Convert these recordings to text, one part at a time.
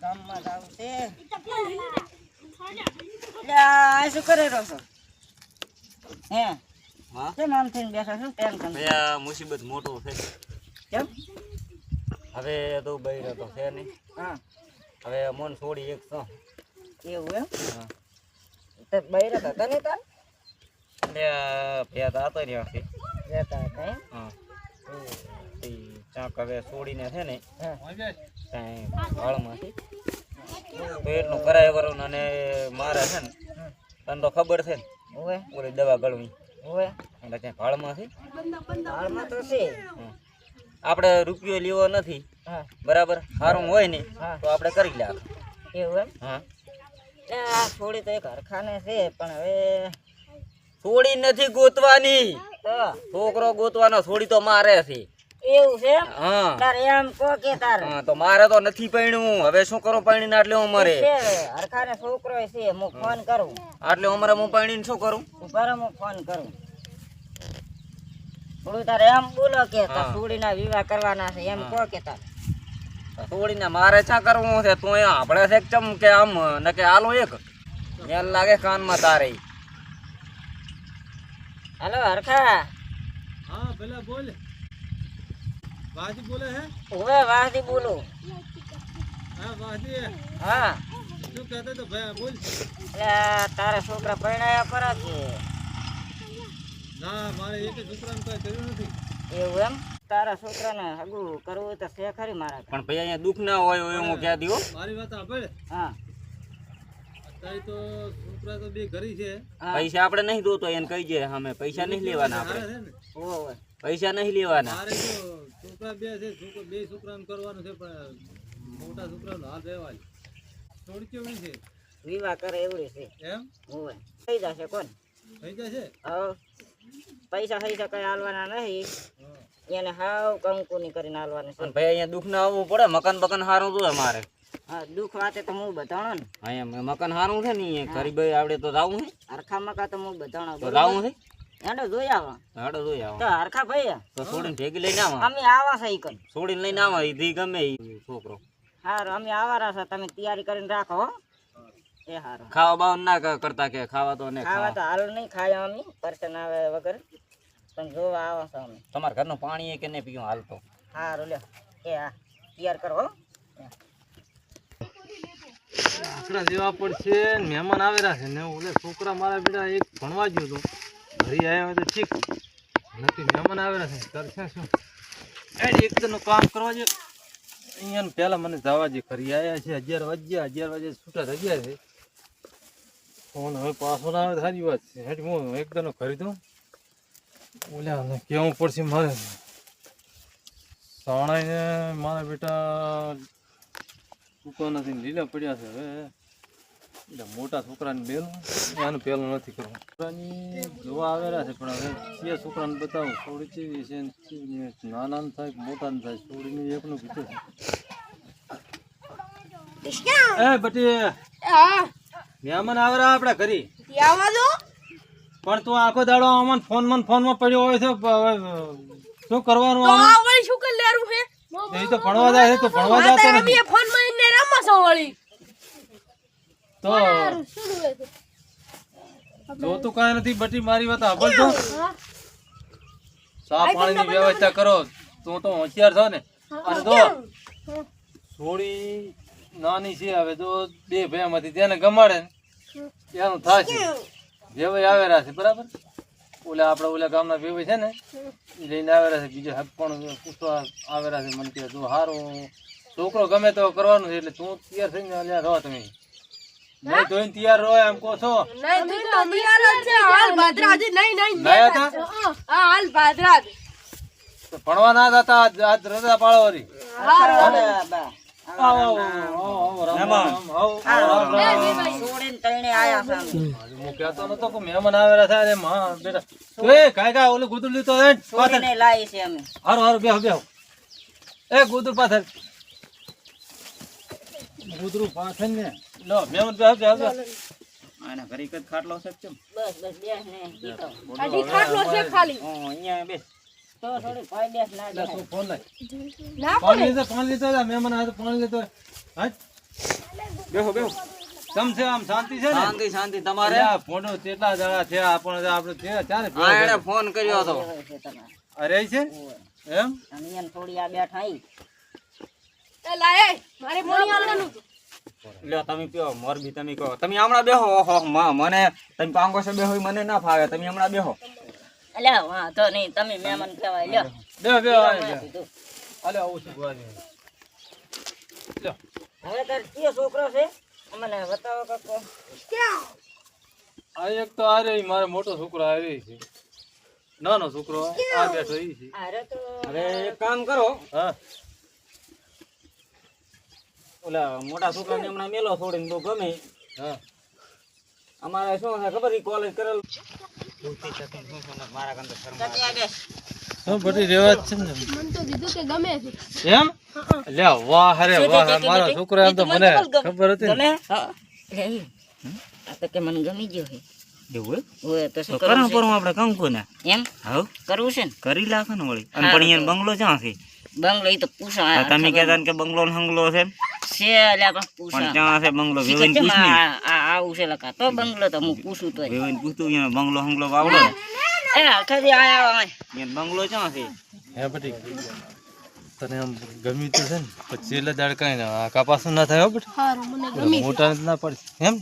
ગામમાં જાવું છે એટલે આ શું કરી રહ્યો છો? હે? હા? કેમ આમ થઈને બેઠા છો? મુસીબત મોટું છે. કેમ? હવે તો બૈરો તો છે નહીં. હા. હવે મન છોડી એક છો એવું એમ? હા. તો બૈરા હતા તને તાર? એટલે ભેદ આતો રહ્યા છે. રહેતા હતા એમ? હા. ચાંક હવે છોડીને છે ને ત્યાં વાળમાંથી. તો એટલું કરાય કરું અને મારે છે ને તને તો ખબર છે ને ઓવે. ઓલી દવા ગળવી. ઓવે. એટલે ત્યાં ભાળમાંથી હાલમાં તો છે. હમ. આપણે રૂપિયો લેવો નથી. બરાબર? સારું હોય ને તો આપણે કરી લે એવું એમ? હા. થોડી તો એક હરખાને છે પણ હવે છોડી નથી ગોતવાની. છોકરો ગોતવાનો છોડી તો મારે છે. એવું છે? એમ? હા. તાર એમ કહો કે તાર. હા તો મારે તો નથી પૈણું. હવે શું કરો પૈણીને આટલે હું મરે. છે હરખાને છોકરો છે હું ફોન કરું. અમારે હું શું કરું? ઉપર હું ફોન કરું. થોડું તારે એમ બોલો કે તાર હા. વિવાહ કરવાના છે એમ કહો કે તાર. છોડીને મારે શા કરવું છે? તું એ આપણે છે ચમ કે આમ ને કે આલો એક. મેલ લાગે કાનમાં તારે. હાલો હરખા. હા પેલા બોલ. વાજી બોલે હે? ઓવે વાહદી બોલું. હા વાહદી હા. શું કહેતો તો ભાઈ બોલ. એટલે તારા છોકરા પરણાયા ખરા છે. ના મારે એક છોકરાને કઈ કર્યું નથી. એવું એમ? તારા છોકરાને હગું કરવું હોય તો છે ખરી મારા પણ ભાઈ અહીંયા દુઃખ ના હોય એવું હું ક્યાં દઉં મારી વાત સાંભળ. હા. અત્યારે તો છોકરા તો બે ઘરી છે. પૈસા આપણે નહીં જોતો એને કહી દે અમે પૈસા નહીં લેવાના આપણે. પૈસા નહીં લેવાના. મારે તો છોકરા બે છે છોકરા બે છોકરાને કરવાનું છે પણ મોટા છોકરાનો હાલ રહેવાય. થોડી કેવડી છે. વિવાહ કરે એવું છે. એમ? ઓવે થઈ જશે કોણ? થઈ જશે? હા પૈસા પૈસા કઈ હાલવાના નહીં. એને હાવ કંકુની કરીને હાલવાનું છે. પણ ભાઈ અહીંયા દુઃખ ના આવવું પડે મકાન બકાન સારું તો મારે. હા દુઃખ વાતે તો હું બતાણો ને. અહીંયા મકાન સારું છે ને અહીંયા? આવડે તો જાવું છે? હરખા મકા તો હું બતાણો તો જાવું છે? હેડો જોઈ આવો. હેડો જોઈ આવો. તો હરખા ભાઈ તો છોડીને ભેગી લઈને આવા. અમે આવા છે ઈકન છોડીને લઈને આવા ઈ ધી ગમે ઈ છોકરો. હારું અમે આવારા છે. તમે તૈયારી કરીને રાખો હો. એ હારું. ખાવા બાવ ના કરતા કે ખાવા તો ને ખાવા. તો હાલ નહીં ખાય અમે પરસન આવે વગર. પણ જોવા આવા છે અમે. તમારા ઘરનું પાણી એ કે નહીં પીવું હાલ તો? હારું લ્યો. એ હા તૈયાર કરો આપણા જેવા પડશે મહેમાન આવેલા છે ને ઓલે છોકરા મારા બેટા એક ભણવા ગયો હતો ઘરે આવ્યા હોય તો ઠીક. નથી મહેમાન આવેલા છે કરશે શું? એ જ એક નું કામ કરવા જોઈએ અહીંયા પહેલાં મને જવા જે ખરી આવ્યા છે, અગિયાર વાગ્યા, અગિયાર વાગે છૂટા થઈ ગયા છે. ફોન હવે પાછો ના આવે, સારી વાત છે. હેઠ હું એકદમ ખરીદું ઓલા કેવું પડશે મારે. સાણાઈને મારા બેટા દુકાન નથી લીલા પડ્યા છે હવે. એટલે મોટા છોકરાને બેલું એનું પહેલું નથી કરવું. છોકરાની જોવા આવેલા છે પણ હવે જે છોકરાને બતાવું. છોડી ચીવી છે. નાના ને થાય મોટા ને થાય? છોડીને એકનું કીધું એ બટી મહેમાન આવેલા આપણા ઘરે. પણ તું આખો દાડો આમાં ફોનમાં ફોનમાં પડ્યો હોય છે શું કરવાનું આમાં? એ તો ભણવા જાય છે તો ભણવા જતો નથી. તો જોતું કાંઈ નથી બટી મારી વાત સાંભળ તો. સા પાણીની વ્યવસ્થા કરો. તું તો હોશિયાર છો ને. અને તો થોડી નાની છે હવે તો બે ભાઈમાંથી તેને ગમાડે ને એનું થશે વેવાઈ આવેલા છે બરાબર? ઓલા આપણા ઓલા ગામના વેવાઈ છે ને એ લઈને આવેલા છે બીજો હક પણ પૂછવા આવેલા છે મને કે તું સારું છોકરો ગમે તો કરવાનું છે એટલે તું તૈયાર થઈને અલ્યા રહો તમે નહીં ધોઈને તૈયાર રહો એમ કહો છો નહીં તું તો તૈયાર જ છે હાલ આજ રજા નહીં નહીં હાલે બા. આવો આવો આવો આવો રામ રામ આવો આવો રામ રામ. છોડીને તઈને આયા છે અમે. હું કહેતો નતો કે મહેમાન આવેલા થાય અરે માં બેટા તું એ કાંઈ કાંઈ ઓલું ગુદું લીધો હારું હારું બેહો બેહો એ ગુદું પાછળ ગુદરું પાછળ ને. લો બેહો બેહો બેહો આના ઘરે કદ ખાટલો છે કેમ? બસ બસ બે ને. ઈ તો. હં, અહીંયા બેસ. તો થોડી કોઈ બેસ ના લે, જાય ફોન લાય. ના પાણી પાણી તો પાણી. બેહો બેહો. કેમ છે આમ શાંતિ છે ને? શાંતિ શાંતિ તમારે? ફોટો કેટલા જણા છે આપણે આપણે છે ચારે હા એને ફોન કર્યો હતો. છે. અરે છે? એમ? અને એને થોડી આ બેઠા. એ લાય મારે મોણી આલવાનું. લ્યો તમે કયો મોરબી તમે કહો. તમે હમણાં બેહો ઓહો માં મને તમે પાંગો છો બેહો મને ના ફાવે. તમે હમણાં બેહો. અલ્યા વાંધો નહીં તમે મહેમાન કહેવાય. લ્યો. બે બે મેં આવું છું ગુવાજી. લ્યો. હવે તાર કયો છોકરો છે? મને બતાવો કાકો. આ એક તો આ મારો મોટો છોકરો આ રહી છે. નાનો છોકરો આ બેઠો ઈ છે. અરે તો હવે એક કામ કરો. હા. ઓલા મોટા છોકરાને હમણાં મેલો છોડીને બહુ ગમે. અમારે શું છે ખબર કોલેજ કરેલ? મારા કંદર. શું બધી રેવાજ છે ને. મન તો કીધું કે ગમે છે. એમ? લે વાહ અરે વાહ મારો છોકરો એમ તો મને ખબર હતી ગમે. હા. લે ઈ. આ તો કે મને ગમી ગયો છે. એવું? હોય તો શું કરવું કરા આપણે કંકુ ને. એમ? હવ. કરવું છે ને? કરી લાખો ને વળી. અને પણ અહીંયા બંગલો ક્યાં છે બંગલો એ તો પૂછા તમે કહેતા કે બંગલો ને હંગલો છે છે અલ્યા પણ પણ પૂછા ક્યાં છે બંગલો ઈ કે વેવાઈને કેમ પૂછ આ આ આવું છે લખા તો બંગલો તો હું પૂછું તો વેવાઈને પૂછતું અહીંયા બંગલો હંગલો વાવડો? એ આખાથી આયા હોય અહીંયા બંગલો ક્યાં છે? હે બટી તને આમ ગમ્યું તો છે ને? પછી એટલે દાડ ના આ કપાસું ના થાય હો બટી? મને ગમી મોટા ના પડે. એમ?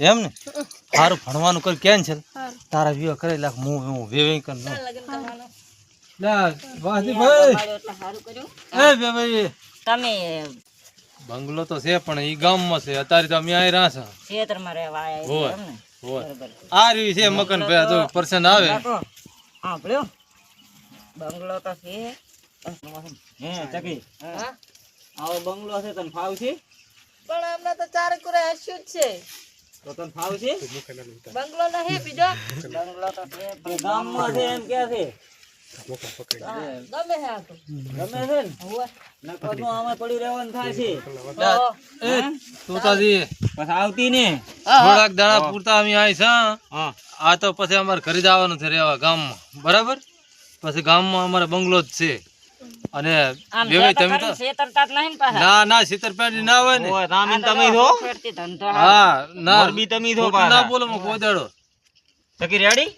ને એમ ને? સારું ભણવાનું કર કેમ છે તારા વિવાહ કરે લાખ હું હું વેવે કર નો. લા વાહજી ભાઈ. સારું કર્યું. એ ભાઈ તમે બંગલો તો છે પણ ઈ ગામમાં છે. અત્યારે તો અમે અહીં રહ્યા છે. ખેતરમાં રહેવા આયા છે હોય આ રહ્યું છે મકાન ભાઈ તો પર્સન આવે. હા ભલ્યો બંગલો તો છે. હે ચકી. હા? આવો બંગલો છે તને ફાવ છે? પણ હમણાં તો ચાર કુરે હસ્યું જ છે. તો તને ફાવ છે? બંગલો નહીં બીજો. બંગલો તો છે ગામમાં છે એમ કે છે? આ ગમે છે રહેવા ગામમાં બરાબર પછી ગામમાં અમારે બંગલો જ છે અને ને ના છેતરપિંડી ના હોય તમે હા ના તમે ના બોલો કોદાડો ચકી રેડી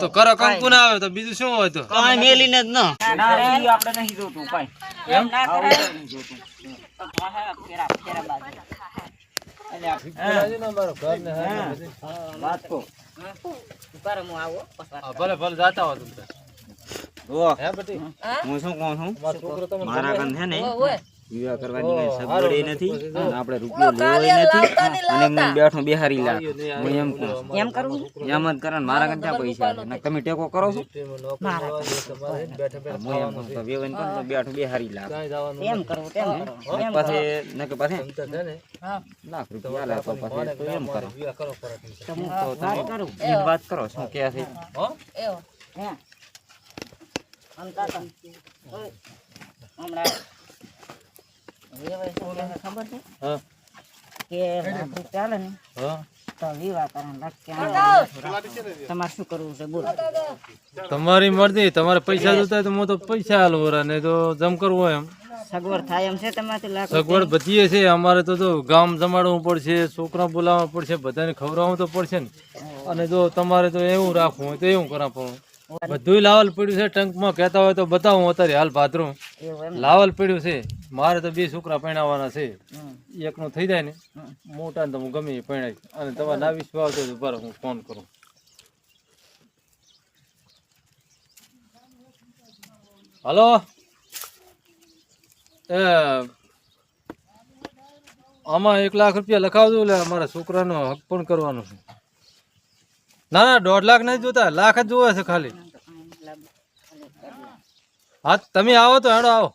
તો. કરો કંકુ ના આવે? તો બીજું શું હોય તો? કાંઈ મેલીને જ ન. ના ઈ આપણે નહીં જોતું કાંઈ. એમ? ના કરાય. તો પાછા ફેરા ફેરા બાજુ. હું. હા, ભલે ભલે જાતા હો તમે જો હે બટી હું? શું કહું છું? મારો છોકરો તમને મારા કન છે ને ઓય. વિવાહ કરવાની કઈ સગવડ નથી અને આપણે રૂપિયો લેવો નથી અને હું બેઠો બિહારી લા હું એમ કહું એમ કરું એમ જ કરે ને મારા ક્યાં પૈસા ને તમે ટેકો કરો છો? હું એમ કહું વેવન વેવાઈને બેઠો બિહારી લા એમ કરું તેમ પછી ને કે પછી તો છે ને? હા. લાખ રૂપિયા લે તો પછી તો એમ કરો. વિવાહ કરો કરો તમે. તો તમે તો વાત કરું. વાત કરો શું કહે છે? હો? હમણાં ખબર છે કે ચાલે ને તમારે મરજી તમારે પૈસા જોતા હોય તો હું તો પૈસા હાલવો ને તો જમ કરવું એમ. સગવડ થાય એમ છે સગવડ બધીએ છે અમારે તો જો ગામ જમાડવું પડશે છોકરા બોલાવવા પડશે બધાને ખવડાવવું તો પડશે ને. અને જો તમારે તો એવું રાખવું હોય તો એવું કરા બધું લાવલ પડ્યું છે ટંકમાં કહેતા હોય તો બતાવું અત્યારે હાલ ભાદરું. લાવલ પડ્યું છે. મારે તો બે છોકરા પરણાવવાના છે. એક એકનું થઈ જાય ને મોટા ને તો હું ગમે એ અને તમારે ના વિશ્વાસ હોય તો બરાબર હું ફોન કરું. હલો? એ આમાં એક લાખ રૂપિયા લખાવજો એટલે અમારા છોકરાનો હક પણ કરવાનો છે. ના ના દોઢ લાખ નહીં જોતા લાખ જ જોવે છે ખાલી. હા તમે આવો તો હેડો આવો.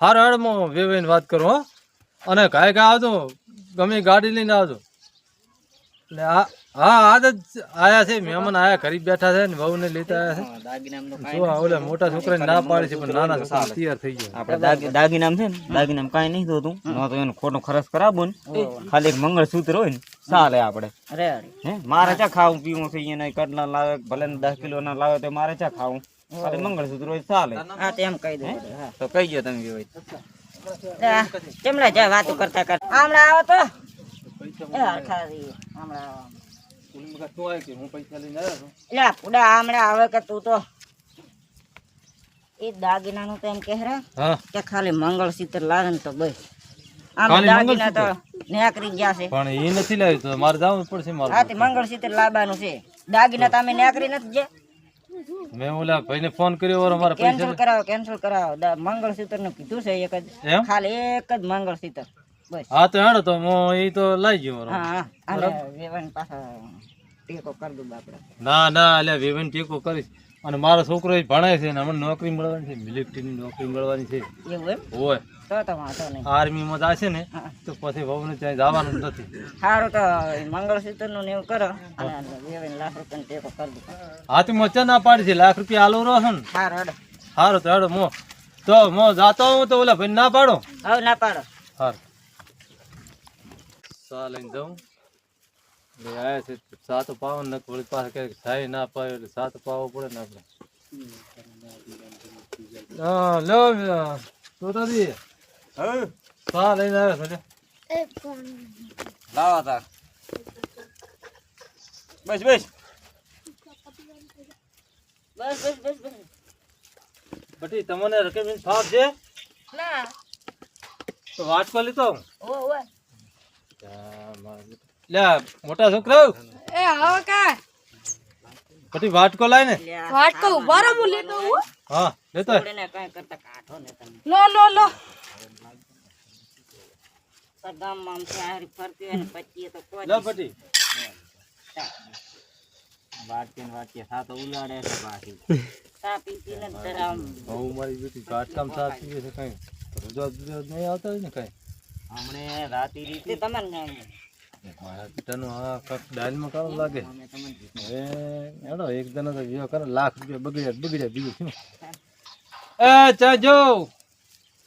હારો હેડો હું વેવાઈને વાત કરું હો. અને કાંઈ કાંઈ આવજો ગમે ગાડી લઈને આવજો. એટલે હા હા આજ જ આયા છે મહેમાન આયા ખરીદ બેઠા છે ને વહુને લેતા આયા છે. જો આ મોટા છોકરાને ના પાડી છે પણ નાના છોકરા તૈયાર થઈ ગયા. આપણે દાગી- દાગીનામ છે ને દાગીનામ કાંઈ નહીં જોતું. ન તો એનો ખોટો ખર્ચ કરાવો ને. ખાલી એક મંગળસૂત્ર હોય ને ચાલે આપણે. અરે મારે ચા ખાવું પીવું છે એને કેટલા લાવે ભલે ને દસ કિલો ના લાવે તો મારે ચા ખાવું. ખાલી મંગળસૂત્ર હોય ચાલે. હા તેમ કહી દઉં તો કહી ગયો તમે હોય લે, ચમલા જા વાતો કરતા કરતા હમણાં આવો તો. એ હરખા રહીએ. હમણાં આવો. તું તો. તો એમ ખાલી મંગળસૂત્ર લાવે ને તો બસ. આમ દાગીના તો નેકરી ગયા છે. પણ એ નથી લાવ્યું તો મારે જવું પડશે મારે. હા તે મંગળસૂત્ર લાવવાનું છે. દાગીના તમે નેકરી નથી જે. મેં ઓલા ભાઈને ફોન કર્યો ઓર અમારા પૈસા કેન્સલ કરાવો કેન્સલ કરાવો. મંગળસૂત્રનું કીધું છે એક જ. ખાલી એક જ મંગળસૂત્ર. બસ. હા તો હેડો તો હું એ તો લઈ ગયો હા હા. વેવન પાછા ટેકો કરી દઉં બાપડા. ના ના એટલે વિવેન ટેકો કરીશ. અને મારો છોકરો ભણે છે ને હમણાં નોકરી મળવાની છે મિલિટરીની નોકરી મળવાની છે. એવું એમ? હોય. તો તો વાંધો નહીં. આર્મીમાં જશે ને તો પછી ત્યાં જવાનું નથી. સારું તો મંગળસૂત્રનું એવું કરો અને લાખ રૂપિયાનો ટેકો કરી ના પાડી છે લાખ રૂપિયા આલો રહો ને? સારું હેડો. સારું તો હેડો મો. તો મો જાતો હું તો ઓલા ભાઈ ના પાડો? હવે ના પાડો. સારું સા જાઉં. આયા છે સાત પાવ ને વળી પાસે ક્યાંક થાય ના પાવે એટલે સાત પાવો પડે ને આપણે. હા લો તો સા લઈને આવ્યો છે લાવો તાર. બસ બસ. બસ બસ બસ બસ. બટી તમને રકમ ફાપ છે? ના. તો વાટકો લીધો. ઓ ઓ લે મોટા છોકરા એ હવે કા બટી વાટકો લાય ને. વાટકો ઊભા રહો હું લેતો હું હા લેતો. કરતા કાઢો ને તમે. લો લો લો. તો ગામમાં આમ ફરતી હોય ને પછી તો કોઈ લે બટી વાટકી ને વાટકી સાતો ઉલાડે છે પાછી. ચા પીને જ બહુ મારી બેટી કાટકામ સાફ છે કઈ? રજવાત નહીં આવતા ને કઈ? હમણે રાતી રીતે તમારે ને મારા પિતાનું આ કાંક દાલમાં કાળું લાગે. હવે હેડો એક જણા તો વિવાહ કરે લાખ રૂપિયા બગડ્યા બગડ્યા બીજું શું? એ ચા જો.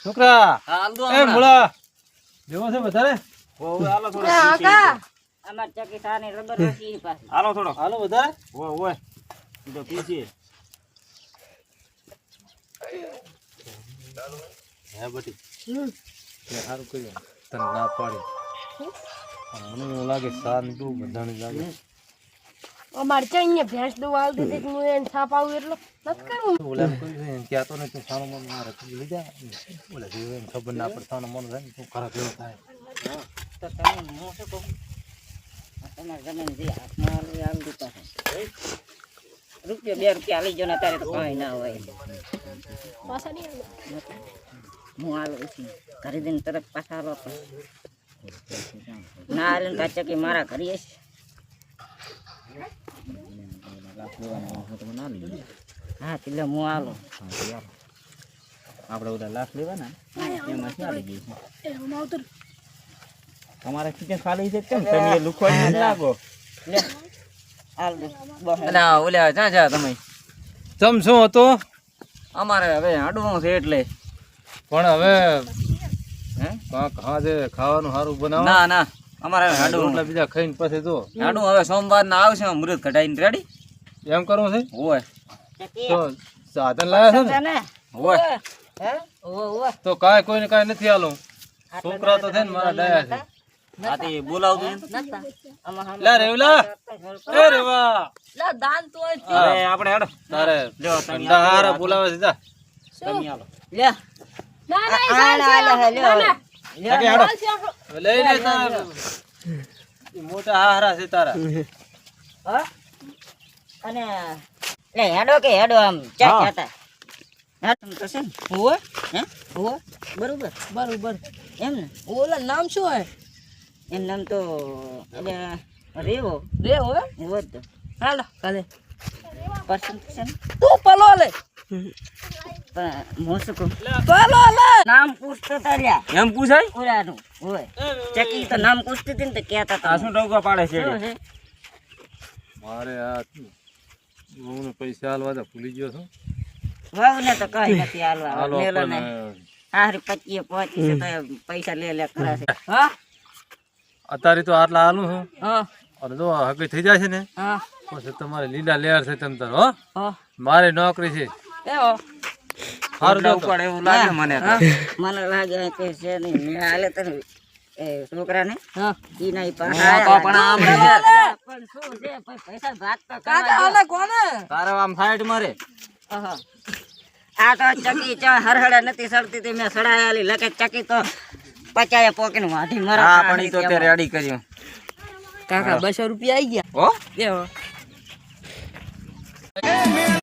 છોકરા. એ મૂળા જેવો છે વધારે? હાલો થોડો અમાર ચકી સાની રબર હાલો થોડો. હાલો વધારે? ઓય ઓય ઈ તો હે બટી. સારું કર્યું. તને ના પાડી. મને એવું લાગે બહુ બધાને લાગે અમારે છે અહીંયા ભેંસ દો આવતી દીધી હું એને છાપ આવું એટલો નથી કરવું. ઓલાને કહ્યું છે એને કહેતો તું સાનો મન મારે તું લીધા ઓલા જેવું એને ખબર ના પડે સાનો મન થાય તું ખરાબ એવો થાય? તો તમે હું શું કહું. તમારે જમીન જે હાથમાં આવી આવી દીધા રૂપિયા બે રૂપિયા લઈ જો ને તારે તો કઈ ના હોય. પાછા નહીં હું આલો છું. કરી દઈને તરત પાછા આલો પણ ના આલે ને તો ચકી મારા ઘરે છે હા એટલે હું આલો આપણે બધા લાખ લેવાના એમાં આવી ગઈ છે ખાલી કેમ તમે લુખો દે બસ ક્યાં જા તમે તમ હતો અમારે હવે હાડવું છે એટલે પણ હવે હે કાંક હાજે ખાવાનું સારું બનાવ ના ના. અમારે હાડું રોટલા બીજા ખાઈને પછી જો. હાડું હવે સોમવાર ના આવશે મૃત કઢાઈને રેડી એમ કરવું છે? હોય તો સાધન લાવ્યા છે ને? હોય હે? ઓ ઓ તો કાંઈ કોઈને કાંઈ નથી આલું છોકરા તો છે ને મારા ડાયા છે. આથી બોલાવતું લે રેવલા. એ રેવા. લે દાન તો અરે આપણે હેડો. તારે લ્યો ઠંડા હારા બોલાવે છે જા. તમે આલો લે. ના ના આ લે લે લે. લે લે લે લે લે લે લે. મોટા હારા છે તારા. હા? અને લે હેડો કે હેડો આમ ચા હા. કહેતા હેડો. તો છે હે? હોવે બરોબર બરોબર. એમ ને? ઓલા નામ શું હોય? એમ નામ તો એટલે રેવો. રે હોય હોવે જ તો. હાલો કાલે. પસંદ છે તું પલો લે. નામ પૂછતો શું ટોકા પાડે છે મારે આ પૈસા હાલવા તો ભૂલી ગયો તો કઈ નથી હાલવા હાલો ને હારી પચીએ પહોંચી તો પૈસા લે લે હા અત્યારે તો આટલા હાલું છું હા અને જો હકી થઈ જાય છે ને હા પછી તમારે લીલા લેર છે તમ તાર હા મારે નોકરી છે. એવો. હારું રોટલા જો એવું લાગે મને મને લાગે કે છે નહીં મેં હાલે તને છોકરાને ઈ નહીં પણ પણ આમ પણ શું છે પૈસા ભાગ તો કરવા દો. કોને? તારે આમ સાઈડ મારે. આ તો ચકી ચા હરહડે નથી સડતી તી મેં સડાયેલી લકે ચકી તો પચાયા પોકીને વાઢી મરા હા પણ ઈ તો તે રેડી કર્યું. કાકા બસો રૂપિયા આવી ગયા? હો.